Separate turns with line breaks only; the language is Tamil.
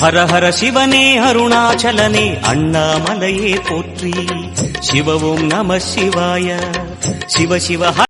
ஹர ஹர சிவனே அருணாச்சலனே அண்ணாமலையே போற்றி. சிவவும் நம சிவாய. சிவ சிவ